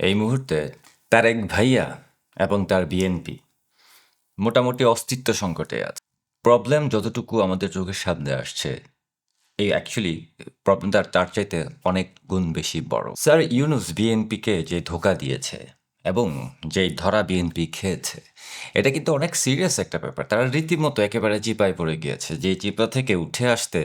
এই মুহূর্তে তার এক ভাইয়া এবং তার বিএনপি মোটামুটি অস্তিত্ব সংকটে আছে। প্রবলেম যতটুকু আমাদের চোখের সামনে আসছে, এই অ্যাকচুয়ালি প্রবলেম তার তার চাইতে অনেক গুণ বেশি বড়। স্যার ইউনুস বিএনপিকে যে ধোকা দিয়েছে এবং যেই ধরা বিএনপি খেয়েছে, এটা কিন্তু অনেক সিরিয়াস একটা ব্যাপার। তারা রীতিমতো একেবারে চিপায় পড়ে গিয়েছে। যে চিপা থেকে উঠে আসতে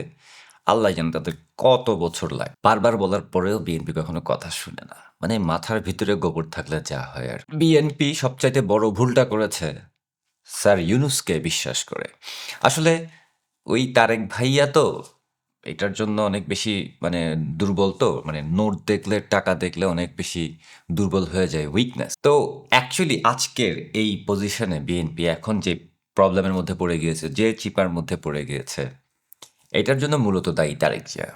আল্লাহ জানে তাদের কত বছর লাগে। বারবার বলার পরেও বিএনপি কখনো কথা শুনে না। মানে মাথার ভিতরে গোবর থাকলে যা হয় আর বিএনপি সবচাইতে বড় ভুলটা করেছে স্যার ইউনুসকে বিশ্বাস করে। আসলে ওই তারেক ভাইয়া তো এটার জন্য অনেক বেশি মানে দুর্বল তো। মানে নোট দেখলে, টাকা দেখলে অনেক বেশি দুর্বল হয়ে যায় উইকনেস তো অ্যাকচুয়ালি আজকের এই পজিশনে বিএনপি এখন যে প্রবলেমের মধ্যে পড়ে গিয়েছে, যে চিপার মধ্যে পড়ে গিয়েছে এটার জন্য মূলত দায়ী তারেক জিয়া।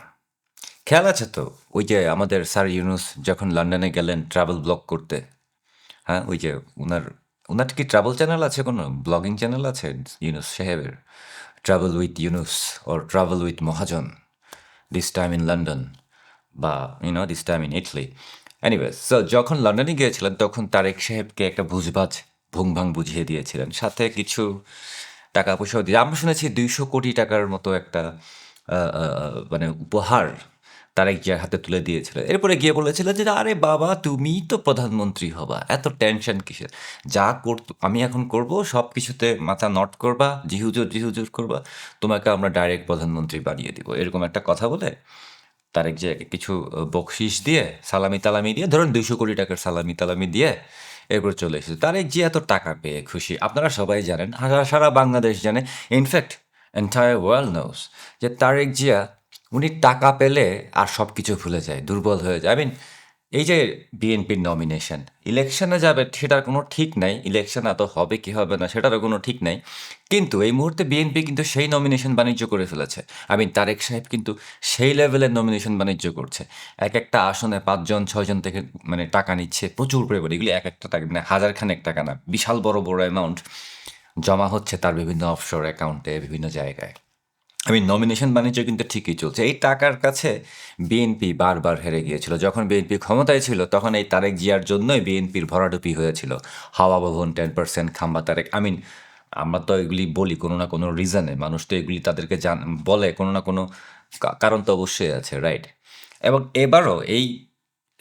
খেয়াল আছে তো, ওই যে আমাদের স্যার ইউনুস যখন লন্ডনে গেলেন ট্রাভেল ব্লগ করতে হ্যাঁ ওই যে ওনার ওনার কি ট্রাভেল চ্যানেল আছে কোনো? ব্লগিং চ্যানেল আছে ইউনুস সাহেবের? Travel with Yunus or travel with Mahajan this time in London বা you know this time in Italy anyway so যখন লন্ডনে গিয়েছিলেন তখন তারেক সাহেবকে একটা বুঝবাজ ভুং ভাং বুঝিয়ে দিয়েছিলেন। সাথে কিছু টাকা পয়সাও দিয়ে। আমরা শুনেছি দুইশো কোটি টাকার মতো একটা মানে উপহার তারেক জিয়ার হাতে তুলে দিয়েছিল। এরপরে গিয়ে বলেছিল যে, আরে বাবা, তুমি তো প্রধানমন্ত্রী হবা, এত টেনশন কিসের? যা কর আমি এখন করব সব কিছুতে মাথা নট করবা, জিহুজুর জিহুজুর করবা, তোমাকে আমরা ডাইরেক্ট প্রধানমন্ত্রী বানিয়ে দিব। এরকম একটা কথা বলে তারেক জিয়াকে কিছু বকশিস দিয়ে সালামি তালামি দিয়ে, ধরুন দুইশো কোটি টাকার সালামি তালামি দিয়ে এরপর চলে এসেছে। তারেক জিয়া তো টাকা পেয়ে খুশি। আপনারা সবাই জানেন, সারা- সারা বাংলাদেশ জানে ইনফ্যাক্ট এন্টায়ার ওয়ার্ল্ড নোস যে তারেক জিয়া, উনি টাকা পেলে আর সব কিছু ভুলে যায়, দুর্বল হয়ে যায়। আই মিন এই যে বিএনপির নমিনেশন ইলেকশনে যাবে সেটার কোনো ঠিক নাই ইলেকশন এত হবে কি হবে না সেটারও কোনো ঠিক নাই, কিন্তু এই মুহূর্তে বিএনপি কিন্তু সেই নমিনেশন বাণিজ্য করে ফেলেছে। আমি তারেক সাহেব কিন্তু সেই লেভেলের নমিনেশন বাণিজ্য করছে। এক একটা আসনে পাঁচজন, ছয়জন থেকে মানে টাকা নিচ্ছে, প্রচুর পরিমাণে। এগুলি এক একটা টাকা মানে হাজার খানেক টাকা না, বিশাল বড় বড় অ্যামাউন্ট জমা হচ্ছে তার বিভিন্ন অফশোর অ্যাকাউন্টে বিভিন্ন জায়গায়। আমি নমিনেশন বাণিজ্য কিন্তু ঠিকই চলছে। এই টাকার কাছে বিএনপি বারবার হেরে গিয়েছিল। যখন বিএনপি ক্ষমতায় ছিল, তখন এই তারেক জিয়ার জন্যই বিএনপির ভরাডুপি হয়েছিল। হাওয়া ভবন টেন পার্সেন্ট খাম্বা তারেক আমিন আমরা তো এগুলি বলি কোনো না কোনো রিজনে মানুষ তো এগুলি তাদেরকে জান বলে কোনো না কোনো কারণ তো অবশ্যই আছে রাইট এবং এবারও এই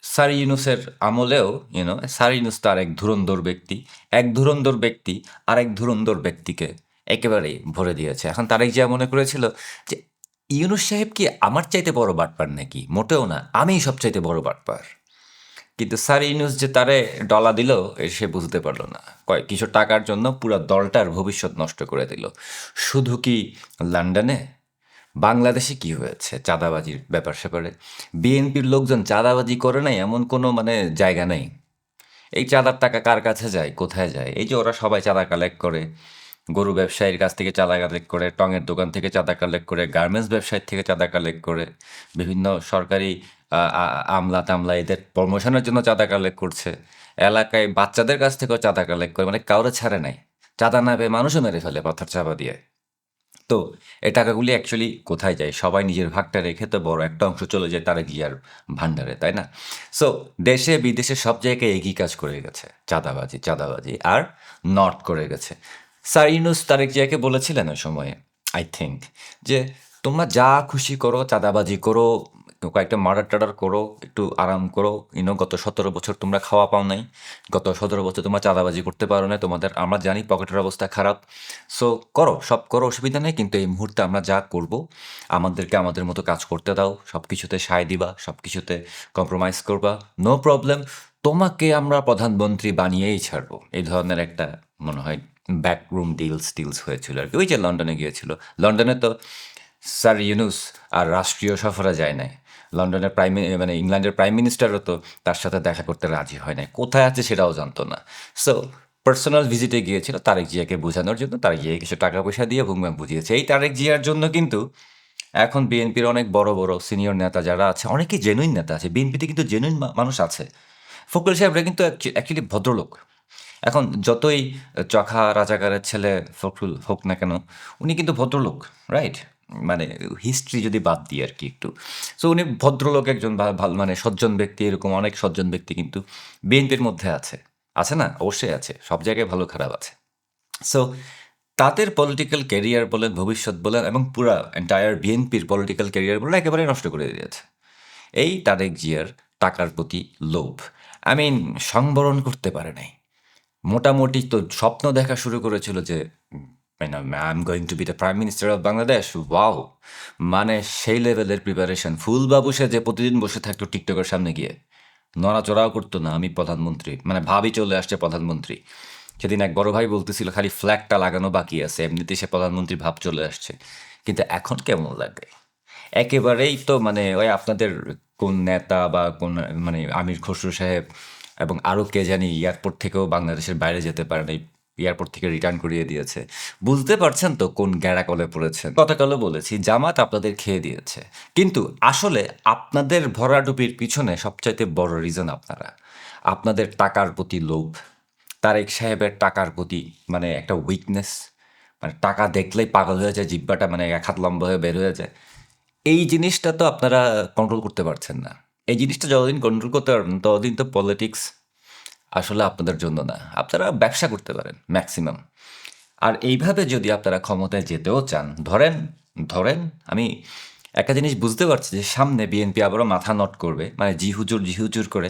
সার ইউনুসের আমলেও ইউনো সার ইউনুস তার এক ধুরন্ধর ব্যক্তি। এক ধুরন্ধর ব্যক্তি, আরেক ধুরন্ধর ব্যক্তিকে একেবারেই ভরে দিয়েছে। এখন তারেক জিয়া মনে করেছিল যে, ইউনুস সাহেব কি আমার চাইতে বড় বাটপার নাকি? মোটেও না, আমিই সবচাইতে বড় বাটপার। কিন্তু স্যার ইউনুস যে তারে ডলা দিল, সে বুঝতে পারল না। কয়, কিছু টাকার জন্য পুরো দলটার ভবিষ্যৎ নষ্ট করে দিল। শুধু কি লন্ডনে? বাংলাদেশে কি হয়েছে চাঁদাবাজির ব্যাপার স্যাপারে? বিএনপির লোকজন চাঁদাবাজি করে নাই, এমন কোনো মানে জায়গা নেই। এই চাঁদার টাকা কার কাছে যায়, কোথায় যায়? এই যে ওরা সবাই চাঁদা কালেক্ট করে। গরু ব্যবসায়ীর কাছ থেকে চাঁদা কালেক্ট করে, টঙের দোকান থেকে চাঁদা কালেক্ট করে গার্মেন্টস ব্যবসায়ীর থেকে চাঁদা কালেক্ট করে, বিভিন্ন সরকারি আমলা তামলা এদের প্রমোশনের জন্য চাঁদা কালেক্ট করছে। এলাকায় বাচ্চাদের কাছ থেকেও চাঁদা কালেক্ট করে মানে কাউরে ছাড়ে নাই। চাঁদা না পেয়ে মানুষও মেরে ফেলে পাথর চাপা দিয়ে। তো এই টাকাগুলি অ্যাকচুয়ালি কোথায় যায়? সবাই নিজের ভাগটা রেখে তো বড় একটা অংশ চলে যায় তারা গিয়ার ভান্ডারে তাই না? সো দেশে বিদেশে সব জায়গায় একই কাজ করে গেছে। চাঁদাবাজি চাঁদাবাজি, আর নট করে গেছে। স্যার ইউনুস তারেক জিয়াকে বলেছিলেন ওই সময়ে আই থিঙ্ক যে তোমরা যা খুশি করো, চাঁদাবাজি করো, কয়েকটা মার্ডার টার্ডার করো, একটু আরাম করো ইনো গত সতেরো বছর তোমরা খাওয়া পাও নাই, গত সতেরো বছর তোমরা চাঁদাবাজি করতে পারো না তোমাদের, আমরা জানি পকেটের অবস্থা খারাপ সো করো, সব করো, অসুবিধা নেই, কিন্তু এই মুহূর্তে আমরা যা করব, আমাদেরকে আমাদের মতো কাজ করতে দাও সব কিছুতে সায় দিবা সব কিছুতে কম্প্রোমাইজ করবা নো প্রবলেম তোমাকে আমরা প্রধানমন্ত্রী বানিয়েই ছাড়বো, এই ধরনের একটা মনে হয় ব্যাকরুম ডিলস টিলস হয়েছিল আর কি ওই যে লন্ডনে গিয়েছিল। লন্ডনে তো স্যার ইউনুস আর রাষ্ট্রীয় সফরে যায় নাই। লন্ডনের প্রাইম মানে ইংল্যান্ডের প্রাইম মিনিস্টারও তো তার সাথে দেখা করতে রাজি হয় নাই। কোথায় আছে সেটাও জানতো না। সো পার্সোনাল ভিজিটে গিয়েছিল তারেক জিয়াকে বোঝানোর জন্য। তারেক জিয়া কিছু টাকা পয়সা দিয়ে ভুংভাং বুঝিয়েছে। এই তারেক জিয়ার জন্য কিন্তু এখন বিএনপির অনেক বড় বড় সিনিয়র নেতা যারা আছে অনেকেই জেনুইন নেতা আছে। বিএনপিতে কিন্তু জেনুইন মানুষ আছে। ফকরুল সাহেবরা কিন্তু অ্যাকচুয়ালি ভদ্রলোক। এখন যতই চখা রাজাকারের ছেলে ফখরুল হোক না কেন, উনি কিন্তু ভদ্রলোক রাইট মানে হিস্ট্রি যদি বাদ দিই আর কি একটু। সো উনি ভদ্রলোক একজন ভালো মানে সজ্জন ব্যক্তি, এরকম অনেক সজ্জন ব্যক্তি কিন্তু বিএনপির মধ্যে আছে। আছে না? অবশ্যই আছে। সব জায়গায় ভালো, খারাপ আছে। সো তাদের পলিটিক্যাল ক্যারিয়ার বলেন, ভবিষ্যৎ বলেন এবং পুরা এন্টায়ার বিএনপির পলিটিক্যাল ক্যারিয়ার বলেন একেবারে নষ্ট করে দিয়েছে এই তারেক জিয়ার টাকার প্রতি লোভ। আই মিন সংবরণ করতে পারে নাই। মোটামুটি তো স্বপ্ন দেখা শুরু করেছিল যে I going to be the prime minister of Bangladesh wow মানে সেই লেভেলের প্রিপারেশন ফুলবাবু সে যে প্রতিদিন বসে থাকতো টিকটকের সামনে গিয়ে। নড়াচড়াও করতো না আমি প্রধানমন্ত্রী মানে ভাবি চলে আসছে প্রধানমন্ত্রী। সেদিন এক বড় ভাই বলতেছিল, খালি ফ্ল্যাগটা লাগানো বাকি আছে এমনিতে সে প্রধানমন্ত্রী ভাব চলে আসছে। কিন্তু এখন কেমন লাগে? একেবারেই তো মানে ওই আপনাদের কোন নেতা বা কোন মানে আমির খসরু সাহেব এবং আরও কে জানি এয়ারপোর্ট থেকেও বাংলাদেশের বাইরে যেতে পারে নাই এয়ারপোর্ট থেকে রিটার্ন করিয়ে দিয়েছে। বুঝতে পারছেন তো কোন গ্যাড়াকলে পড়েছেন? গতকালও বলেছি, জামাত আপনাদের খেয়ে দিয়েছে। কিন্তু আসলে আপনাদের ভরাডুপির পিছনে সবচাইতে বড় রিজন আপনারা। আপনাদের টাকার প্রতি লোভ, তারেক সাহেবের টাকার প্রতি মানে একটা উইকনেস মানে টাকা দেখলেই পাগল হয়ে যায়, জিব্বাটা মানে এক হাত লম্বা হয়ে বের হয়ে যায়। এই জিনিসটা তো আপনারা কন্ট্রোল করতে পারছেন না। এই জিনিসটা যতদিন কন্ট্রোল করতে পারবেন, ততদিন তো পলিটিক্স আসলে আপনাদের জন্য না। আপনারা ব্যবসা করতে পারেন ম্যাক্সিমাম আর এইভাবে যদি আপনারা ক্ষমতায় যেতেও চান, ধরেন ধরেন, আমি একটা জিনিস বুঝতে পারছি যে সামনে বিএনপি আবারও মাথা নট করবে মানে জি হুজুর জি হুজুর করে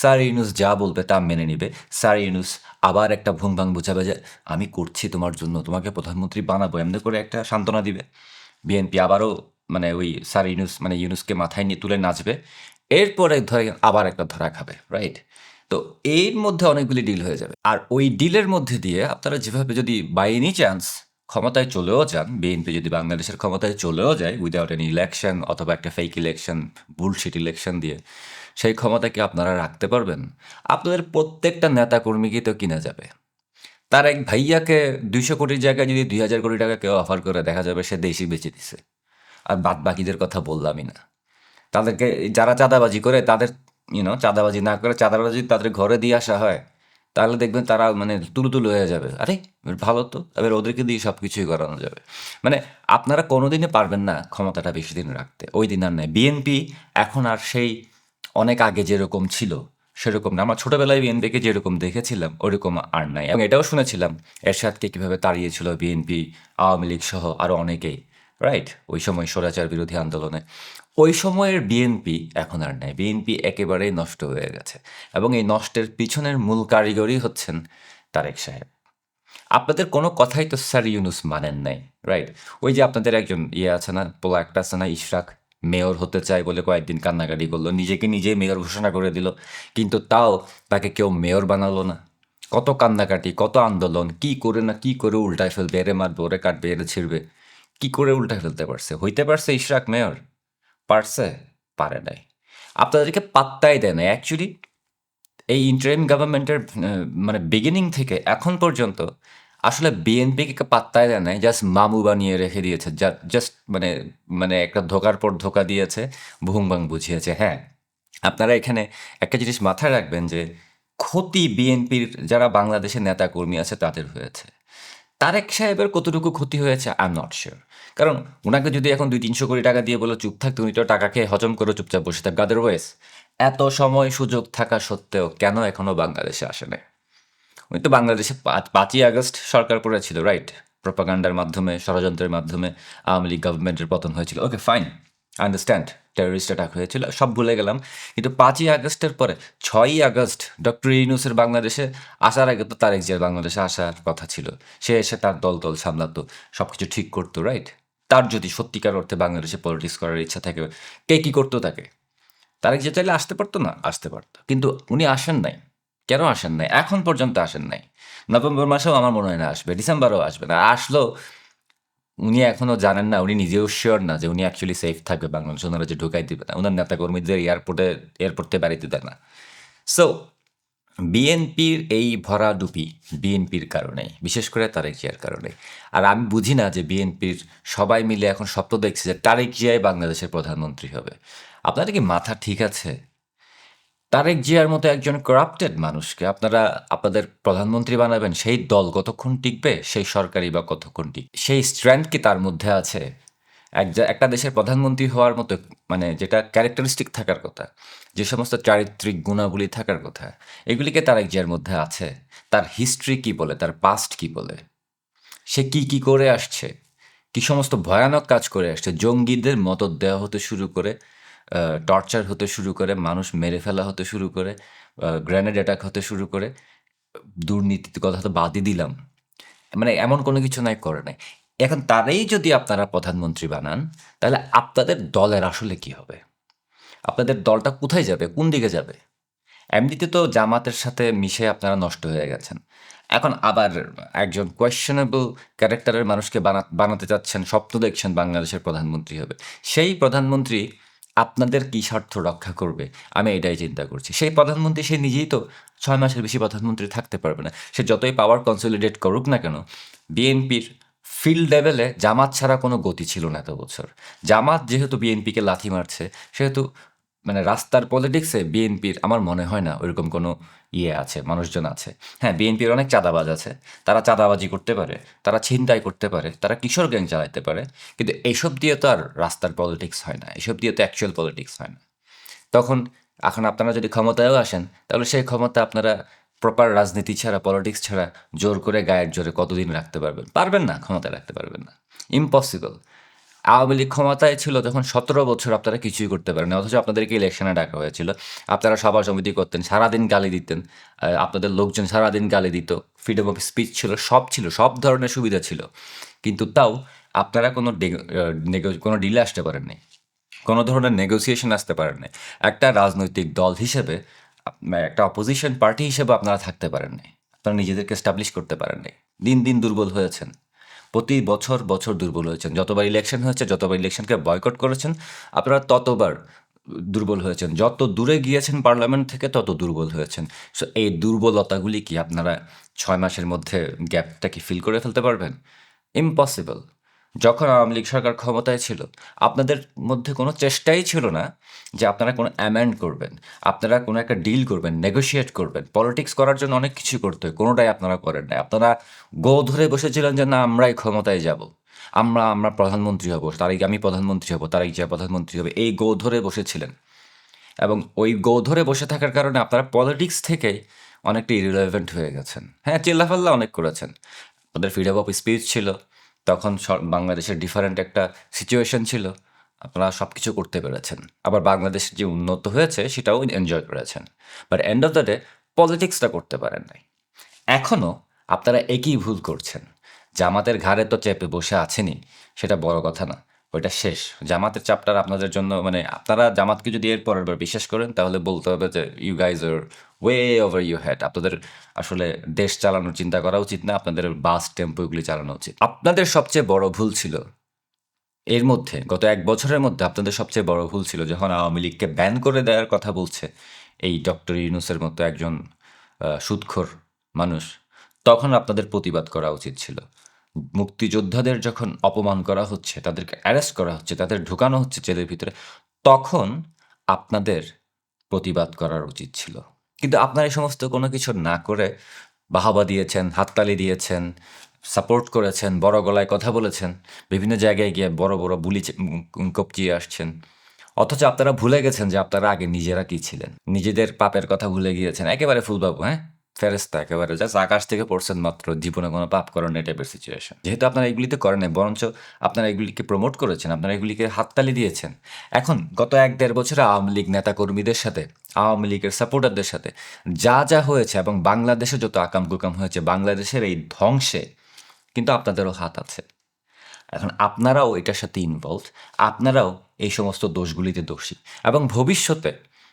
স্যার ইউনুস যা বলবে তা মেনে নিবে। স্যার ইউনুস আবার একটা ভুং ভাং বুঝাবে যে, আমি করছি তোমার জন্য, তোমাকে প্রধানমন্ত্রী বানাবো, এমনি করে একটা সান্ত্বনা দিবে। বিএনপি আবারও মানে ওই স্যার ইউনুস মানে ইউনুসকে মাথায় নিয়ে তুলে নাচবে। এরপরে ধরে আবার একটা ধরা খাবে রাইট তো এর মধ্যে অনেকগুলি ডিল হয়ে যাবে। আর ওই ডিলের মধ্যে দিয়ে আপনারা যেভাবে যদি বাই এনি চান্স ক্ষমতায় চলেও যান বিএনপি যদি বাংলাদেশের ক্ষমতায় চলেও যায় উইদাউট এনি ইলেকশন অথবা একটা ফেক ইলেকশন বুলশিট ইলেকশন দিয়ে, সেই ক্ষমতাকে আপনারা রাখতে পারবেন। আপনাদের প্রত্যেকটা নেতাকর্মীকে তো কিনা যাবে। তার এক ভাইয়াকে দুইশো কোটির জায়গায় যদি দুই হাজার কোটি টাকা কেউ অফার করে, দেখা যাবে সে দেশই বেঁচে দিছে। আর বাদ বাকিদের কথা বললামই না। তাদেরকে, যারা চাঁদাবাজি করে, তাদের ইউনো চাঁদাবাজি না করে, চাঁদাবাজি তাদের ঘরে দিয়ে আসা হয়, তাহলে দেখবেন তারা মানে তুলু তুলু হয়ে যাবে। আরে ভালো তো, এবার ওদেরকে দিয়ে সব কিছুই করানো যাবে। মানে আপনারা কোনোদিনই পারবেন না ক্ষমতাটা বেশি দিন রাখতে। ওই দিন আর নেই। বিএনপি এখন আর সেই অনেক আগে যেরকম ছিল, সেরকম না। আমরা ছোটবেলায় বিএনপিকে যেরকম দেখেছিলাম, ওরকম আর নাই। এবং এটাও শুনেছিলাম, এরশাদকে কীভাবে তাড়িয়েছিল বিএনপি আওয়ামী লীগ সহ আরও অনেকেই রাইট ওই সময় স্বরাচার বিরোধী আন্দোলনে। ওই সময়ের বিএনপি এখন আর নাই। বিএনপি একেবারেই নষ্ট হয়ে গেছে। এবং এই নষ্টের পিছনের মূল কারিগরই হচ্ছেন তারেক সাহেব। আপনাদের কোনো কথাই তো স্যার ইউনুস মানেন নাই। রাইট ওই যে আপনাদের একজন ইয়ে আছে না, পোলা একটা আছে না, ইশরাক, মেয়র হতে চায় বলে কয়েকদিন কান্নাকাটি করল। নিজেকে নিজেই মেয়র ঘোষণা করে দিল। কিন্তু তাও তাকে কেউ মেয়র বানালো না। কত কান্নাকাটি, কত আন্দোলন, কি করে না কি করে উল্টায় ফেলবে, এরে মারবে, ওরে কাটবে, এরে ছিড়বে। কি করে উল্টা ফেলতে পারছে? হইতে পারছে ইশরাক মেয়র? পারছে? পারে নাই। আপনাদেরকে পাত্তাই দেয় না অ্যাকচুয়ালি এই ইন্টারিম গভর্নমেন্টের মানে বিগিনিং থেকে এখন পর্যন্ত আসলে বিএনপিকে পাত্তাই দেয় নাই। জাস্ট মামু বানিয়ে রেখে দিয়েছে। যা জাস্ট মানে মানে একটা ধোকার পর ধোকা দিয়েছে। ভুং ভাং বুঝিয়েছে। হ্যাঁ আপনারা এখানে একটা জিনিস মাথায় রাখবেন যে ক্ষতি বিএনপির যারা বাংলাদেশের নেতাকর্মী আছে, তাদের হয়েছে। তারেক সাহেবের কতটুকু ক্ষতি হয়েছে আই এম নট শিওর কারণ ওনাকে যদি এখন দুই তিনশো কোটি টাকা দিয়ে বলো, চুপ থাকতে উনি তো টাকা খেয়ে হজম করে, চুপচাপ বসে থাকবে আদারওয়াইজ এত সময় সুযোগ থাকা সত্ত্বেও কেন এখনও বাংলাদেশে আসে নাই উনি তো বাংলাদেশে পাঁচ, পাঁচই আগস্ট সরকার পড়েছিল রাইট প্রপাগান্ডার মাধ্যমে, ষড়যন্ত্রের মাধ্যমে আওয়ামী লীগ গভর্নমেন্টের পতন হয়েছিল। Okay fine understand terrorist attack হয়েছিল, সব ভুলে গেলাম। কিন্তু পাঁচই আগস্টের পরে, ছয়ই আগস্ট ডক্টর ইউনুসের বাংলাদেশে আসার আগে তো তারেক জিয়ার বাংলাদেশে আসার কথা ছিল। সে এসে তার দল দল সামলাতো সব কিছু ঠিক করতো রাইট তার যদি সত্যিকার অর্থে বাংলাদেশে পলিটিক্স করার ইচ্ছা থাকে, কে কী করতো তাকে? তারেক জিয়া চাইলে আসতে পারতো না, আসতে পারতো। কিন্তু উনি আসেন নাই। কেন আসেন নাই? এখন পর্যন্ত আসেন নাই। নভেম্বর মাসেও আমার মনে হয় না আসবে, ডিসেম্বরও আসবে না। আসলেও উনি এখনও জানেন না, উনি নিজেও শিওর না যে উনি অ্যাকচুয়ালি সেফ থাকবে বাংলাদেশ। ওনারা যে ঢুকাই দিবে না ওনার নেতাকর্মীদের এয়ারপোর্টে এয়ারপোর্টে বাড়িতে দেয় না। সো বিএনপির এই ভরা ডুপি বিএনপির কারণে, বিশেষ করে তারেক জিয়ার কারণে। আর আমি বুঝি না যে বিএনপির সবাই মিলে এখন স্বপ্ন দেখছে যে তারেক জিয়াই বাংলাদেশের প্রধানমন্ত্রী হবে। আপনাদের কি মাথা ঠিক আছে? তারেক জিয়ার মতো একজন করাপ্টেড মানুষকে আপনারা আপনাদের প্রধানমন্ত্রী বানাবেন সেই দল কতক্ষণ টিকবে সেই সরকারি বা কতক্ষণ টিক সেই স্ট্রেংথ কি তার মধ্যে আছে? এক একটা দেশের প্রধানমন্ত্রী হওয়ার মতো মানে যেটা ক্যারেক্টারিস্টিক থাকার কথা, যে সমস্ত চারিত্রিক গুণাবলী থাকার কথা, এগুলিকে তারেক জিয়ার মধ্যে আছে। তার হিস্ট্রি কি বলে, তার পাস্ট কি বলে, সে কি, কি করে আসছে, কি সমস্ত ভয়ানক কাজ করে আসছে, জঙ্গিদের মদদ দেওয়া হতে শুরু করে, টর্চার হতে শুরু করে, মানুষ মেরে ফেলা হতে শুরু করে, গ্রেনেড অ্যাটাক হতে শুরু করে, দুর্নীতির কথা তো বাদই দিলাম। মানে এমন কোনো কিছু নাই করে নাই। এখন তারাই যদি আপনারা প্রধানমন্ত্রী বানান, তাহলে আপনাদের দলের আসলে কি হবে? আপনাদের দলটা কোথায় যাবে? কোন দিকে যাবে? এমনিতে তো জামাতের সাথে মিশে আপনারা নষ্ট হয়ে গেছেন। এখন আবার একজন questionable ক্যারেক্টারের মানুষকে বানা বানাতে চাচ্ছেন, স্বপ্ন দেখছেন বাংলাদেশের প্রধানমন্ত্রী হবে। সেই প্রধানমন্ত্রী আপনাদের কি স্বার্থ রক্ষা করবে? আমি এটাই চিন্তা করছি। সেই প্রধানমন্ত্রী সে নিজেই তো ছয় মাসের বেশি প্রধানমন্ত্রী থাকতে পারবে না। সে যতই পাওয়ার কনসলিডেট করুক না কেন, বিএনপির ফিল্ড লেভেলে জামাত ছাড়া কোনো গতি ছিল না এত বছর। জামাত যেহেতু বিএনপিকে লাথি মারছে, সেহেতু মানে রাস্তার পলিটিক্সে বিএনপির আমার মনে হয় না ওইরকম কোনো ইয়ে আছে, মানুষজন আছে। হ্যাঁ, বিএনপির অনেক চাঁদাবাজ আছে। তারা চাঁদাবাজি করতে পারে, তারা ছিনতাই করতে পারে, তারা কিশোর গ্যাং চালাইতে পারে। কিন্তু এসব দিয়ে তো আর রাস্তার পলিটিক্স হয় না। এসব দিয়ে তো অ্যাকচুয়াল পলিটিক্স হয় না। তখন এখন আপনারা যদি ক্ষমতায়ও আসেন, তাহলে সেই ক্ষমতা আপনারা প্রপার রাজনীতি ছাড়া, পলিটিক্স ছাড়া জোর করে গায়ের জোরে কতদিন রাখতে পারবেন? পারবেন না, ক্ষমতায় রাখতে পারবেন না। ইম্পসিবল। আওয়ামী লীগ ক্ষমতায় ছিল যখন ১৭ বছর আপনারা কিছুই করতে পারেন অথচ আপনাদেরকে ইলেকশনে ডাকা হয়েছিল। আপনারা সভা সমিতি করতেন, সারাদিন গালি দিতেন। আপনাদের লোকজন সারাদিন গালি দিত। ফ্রিডম অফ স্পিচ ছিল, সব ছিল, সব ধরনের সুবিধা ছিল। কিন্তু তাও আপনারা কোনো কোনো ডিলে আসতে পারেননি কোনো ধরনের নেগোসিয়েশন আসতে পারেননি একটা রাজনৈতিক দল হিসেবে একটা অপোজিশন পার্টি হিসেবে আপনারা থাকতে পারেননি আপনারা নিজেদেরকে এস্টাবলিশ করতে পারেননি দিন, দিন দুর্বল হয়েছেন। প্রতি বছর, বছর দুর্বল হয়েছেন। যতবার ইলেকশন হয়েছে, যতবার ইলেকশনকে বয়কট করেছেন, আপনারা ততবার দুর্বল হয়েছেন। যত দূরে গিয়েছেন পার্লামেন্ট থেকে তত দুর্বল হয়েছেন। সো এই দুর্বলতাগুলি কি আপনারা ছয় মাসের মধ্যে গ্যাপটা কি ফিল করে ফেলতে পারবেন? ইম্পসিবল। যখন আওয়ামী লীগ সরকার ক্ষমতায় ছিল, আপনাদের মধ্যে কোনো চেষ্টাই ছিল না যে আপনারা কোনো অ্যামেন্ড করবেন। আপনারা কোনো একটা ডিল করবেন, নেগোশিয়েট করবেন। পলিটিক্স করার জন্য অনেক কিছু করতে হয়। কোনোটাই আপনারা করেন নাই। আপনারা গো ধরে বসেছিলেন যে না আমরাই ক্ষমতায় যাব। আমরা আমরা প্রধানমন্ত্রী হব। তারেক আমি প্রধানমন্ত্রী হব, তারেক জিয়া প্রধানমন্ত্রী হবে। এই গো ধরে বসেছিলেন। এবং ওই গো ধরে বসে থাকার কারণে আপনারা পলিটিক্স থেকেই অনেকটা irrelevant হয়ে গেছেন। হ্যাঁ, চিল্লাফাল্লা অনেক করেছেন। আপনাদের ফ্রিডম অফ স্পিচ ছিল। তখন বাংলাদেশের ডিফারেন্ট একটা সিচুয়েশন ছিল। আপনারা সব কিছু করতে পেরেছেন। আবার বাংলাদেশ যে উন্নত হয়েছে সেটাও এনজয় করেছেন। But end of the day পলিটিক্সটা করতে পারেন নাই। এখনও আপনারা একই ভুল করছেন। জামাতের ঘাড়ে তো চেপে বসে আছেনই, সেটা বড় কথা না। ওইটা শেষ। জামাতের চ্যাপ্টার আপনাদের জন্য মানে আপনারা জামাতকে যদি এর পরের বার বিশ্বাস করেন তাহলে বলতে হবে যে you guys are way over your head. আপনাদের আসলে দেশ চালানোর চিন্তা করা উচিত না। আপনাদের বাস, টেম্পো এগুলি চালানো উচিত। আপনাদের সবচেয়ে বড় ভুল ছিল এর মধ্যে গত এক বছরের মধ্যে আপনাদের সবচেয়ে বড় ভুল ছিল যখন আওয়ামী লীগকে ব্যান করে দেওয়ার কথা বলছে এই ডক্টর ইউনুসের মতো একজন আ সুদখোর মানুষ, তখন আপনাদের প্রতিবাদ করা উচিত ছিল। মুক্তিযোদ্ধাদের যখন অপমান করা হচ্ছে, তাদেরকে অ্যারেস্ট করা হচ্ছে, তাদের ঢুকানো হচ্ছে জেলের ভিতরে, তখন আপনাদের প্রতিবাদ করার উচিত ছিল। কিন্তু আপনার এই সমস্ত কোনো কিছু না করে বাহাবা দিয়েছেন, হাততালি দিয়েছেন, সাপোর্ট করেছেন, বড় গলায় কথা বলেছেন, বিভিন্ন জায়গায় গিয়ে বড়, বড় বুলি কপচিয়ে আসছেন। অথচ আপনারা ভুলে গেছেন যে আপনারা আগে নিজেরা কি ছিলেন। নিজেদের পাপের কথা ভুলে গিয়েছেন। একেবারে ফুলবাবু, হ্যাঁ? ফেরেশতা একেবারে জাস্ট আকাশ থেকে পড়ছেন মাত্র, জীবনে কোনো পাপ করেন নাই টাইপের সিচুয়েশন। যেহেতু আপনারা এগুলিতে করেন বরঞ্চ আপনারা এগুলিকে প্রমোট করেছেন, আপনারা এগুলিকে হাততালি দিয়েছেন। এখন গত এক দেড় বছরে আওয়ামী লীগ নেতাকর্মীদের সাথে, আওয়ামী লীগের সাপোর্টারদের সাথে যা, যা হয়েছে এবং বাংলাদেশে যত আকাম-কুকাম হয়েছে, বাংলাদেশের এই ধ্বংসে কিন্তু আপনাদেরও হাত আছে। এখন আপনারাও এটার সাথে ইনভলভ আপনারাও এই সমস্ত দোষগুলিতে দোষী। এবং ভবিষ্যতে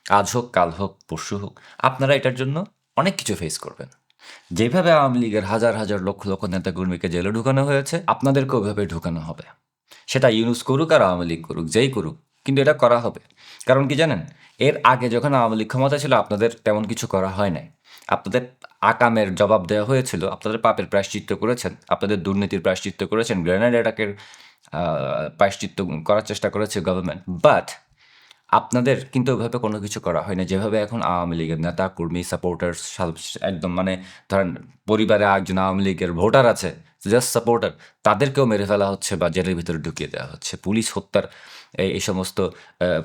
আজ হোক, কাল হোক, পরশু হোক, আপনারা এটার জন্য অনেক কিছু ফেস করবেন। যেভাবে আওয়ামী লীগের হাজার, হাজার লক্ষ, লক্ষ নেতাকর্মীকে জেলে ঢুকানো হয়েছে, আপনাদেরকেও ওইভাবে ঢুকানো হবে। সেটা ইউনূস করুক আর আওয়ামী লীগ করুক, যেই করুক। কিন্তু এটা করা হবে। কারণ কি জানেন? এর আগে যখন আওয়ামী লীগ ক্ষমতা ছিল আপনাদের তেমন কিছু করা হয় নাই। আপনাদের আকামের জবাব দেওয়া হয়েছিল। আপনাদের পাপের প্রায়শ্চিত্ত করেছেন। আপনাদের দুর্নীতির প্রায়শ্চিত্ত করেছেন। গ্রেনেড অ্যাটাকের প্রায়শ্চিত্ত করার চেষ্টা করেছে গভর্নমেন্ট। বাট আপনাদের কিন্তু ওইভাবে কোনো কিছু করা হয় না। যেভাবে এখন আওয়ামী লীগের নেতা, কর্মী, সাপোর্টার্স একদম মানে ধরেন পরিবারে একজন আওয়ামী লীগের ভোটার আছে, জাস্ট সাপোর্টার তাদেরকেও মেরে ফেলা হচ্ছে বা জেলের ভিতরে ঢুকিয়ে দেওয়া হচ্ছে। পুলিশ হত্যার এই সমস্ত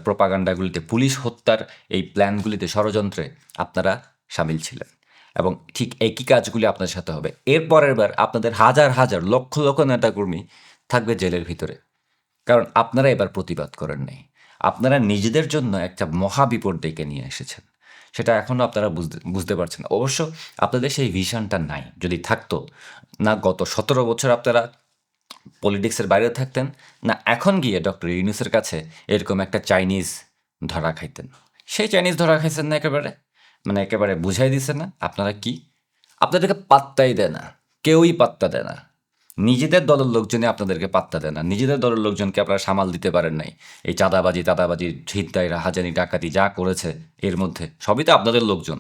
প্রপাগান্ডাগুলিতে পুলিশ হত্যার এই প্ল্যানগুলিতে ষড়যন্ত্রে আপনারা সামিল ছিলেন। এবং ঠিক একই কাজগুলি আপনার সাথে হবে। এর পরের বার আপনাদের হাজার হাজার লক্ষ লক্ষ নেতাকর্মী থাকবে জেলের ভিতরে। কারণ আপনারা এবার প্রতিবাদ করেন নাই। আপনারা নিজেদের জন্য একটা মহা বিপদ ডেকে নিয়ে এসেছেন। সেটা এখনও আপনারা বুঝতে বুঝতে পারছেন অবশ্য আপনাদের সেই ভিশনটা নাই। যদি থাকতো, না গত সতেরো বছর আপনারা পলিটিক্সের বাইরে থাকতেন, না এখন গিয়ে ডক্টর ইউনুসের কাছে এরকম একটা চাইনিজ ধরা খাইতেন। সেই চাইনিজ ধরা খাইছেন না একেবারে? মানে একেবারে বুঝাই দিছে না? আপনারা কি? আপনাদেরকে পাত্তাই দেয় না। কেউই পাত্তা দেয় না। নিজেদের দলের লোকজনই আপনাদেরকে পাত্তা দেয় না। নিজেদের দলের লোকজনকে আপনারা সামাল দিতে পারেন নাই। এই চাঁদাবাজি, তাদাবাজি, ছিনতাই রাহাজানি ডাকাতি যা করেছে এর মধ্যে, সবই তো আপনাদের লোকজন।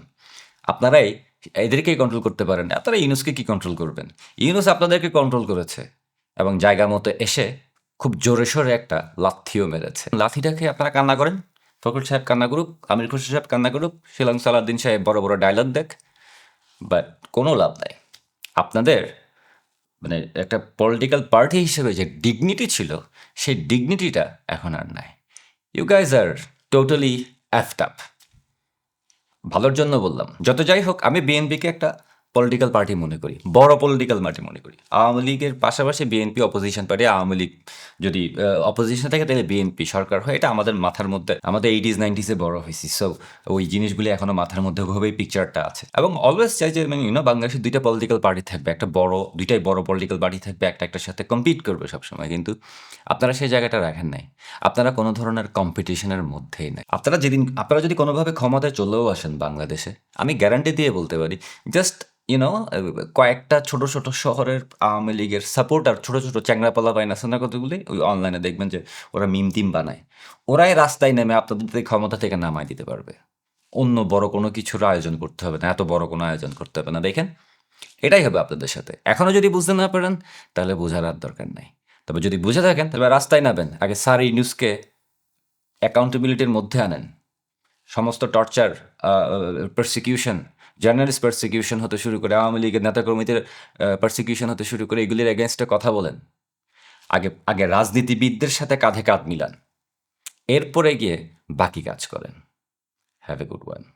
আপনারাই এদেরকেই কন্ট্রোল করতে পারেন না। আপনারা ইউনুসকে কি কন্ট্রোল করবেন? ইউনুস আপনাদেরকে কন্ট্রোল করেছে এবং জায়গা মতো এসে খুব জোরে সোরে একটা লাথিও মেরেছে। লাথিটাকে আপনারা কান্না করেন? ফখরুল সাহেব কান্না করুক, আমির খুশি সাহেব কান্না করুক, শিলং সালাউদ্দিন সাহেব বড় বড় ডায়লগ দেখ বাট কোনো লাভ নাই। আপনাদের মানে একটা পলিটিক্যাল পার্টি হিসেবে যে ডিগনিটি ছিল, সেই ডিগনিটিটা এখন আর নাই। You guys are totally effed up ভালোর জন্য বললাম। যত যাই হোক, আমি বিএনপিকে একটা পলিটিক্যাল পার্টি মনে করি, বড় পলিটিক্যাল পার্টি মনে করি। আওয়ামী লীগের পাশাপাশি BNP opposition party Awami League যদি অপোজিশন থাকে, তাহলে বিএনপি সরকার হয়। এটা আমাদের মাথার মধ্যে, আমাদের এইটিস নাইনটিসে বড় হয়েছি। সো ওই জিনিসগুলি এখনও মাথার মধ্যে ওভাবেই পিকচারটা আছে। এবং অলওয়েজ চাই যে মানে ইউনো বাংলাদেশে দুইটা পলিটিক্যাল পার্টি থাকবে, একটা বড়, দুইটাই বড় পলিটিক্যাল পার্টি থাকবে, একটা একটার সাথে কম্পিট করবে সবসময়। কিন্তু আপনারা সেই জায়গাটা রাখেন নাই। আপনারা কোনো ধরনের কম্পিটিশনের মধ্যেই নাই। আপনারা যেদিন, আপনারা যদি কোনোভাবে ক্ষমতায় চলেও আসেন বাংলাদেশে, আমি গ্যারান্টি দিয়ে বলতে পারি জাস্ট ইউনো কয়েকটা ছোট ছোট শহরের আওয়ামী লীগের সাপোর্টার ছোট ছোট চ্যাংরাপালা পায় না না কতগুলি? ওই অনলাইনে দেখবেন যে ওরা মিম টিম বানায়। ওরাই রাস্তায় নেমে আপনাদের ক্ষমতা থেকে নামায় দিতে পারবে। অন্য বড় কোনো কিছুর আয়োজন করতে হবে না, এত বড় কোনো আয়োজন করতে হবে না। দেখেন, এটাই হবে আপনাদের সাথে। এখনও যদি বুঝতে না পারেন, তাহলে বোঝার আর দরকার নাই। তবে যদি বুঝে থাকেন, তাহলে রাস্তায় নামেন। আগে এই নিউজকে অ্যাকাউন্টেবিলিটির মধ্যে আনেন। সমস্ত টর্চার পারসিকিউশন জার্নালিস্ট পারসিকিউশন হতে শুরু করে, আওয়ামী লীগের নেতাকর্মীদের পারসিকিউশন হতে শুরু করে এগুলির এগেনস্টে কথা বলেন। আগে আগে রাজনীতিবিদদের সাথে কাঁধে কাঁধ মিলান। এরপরে গিয়ে বাকি কাজ করেন। Have a good one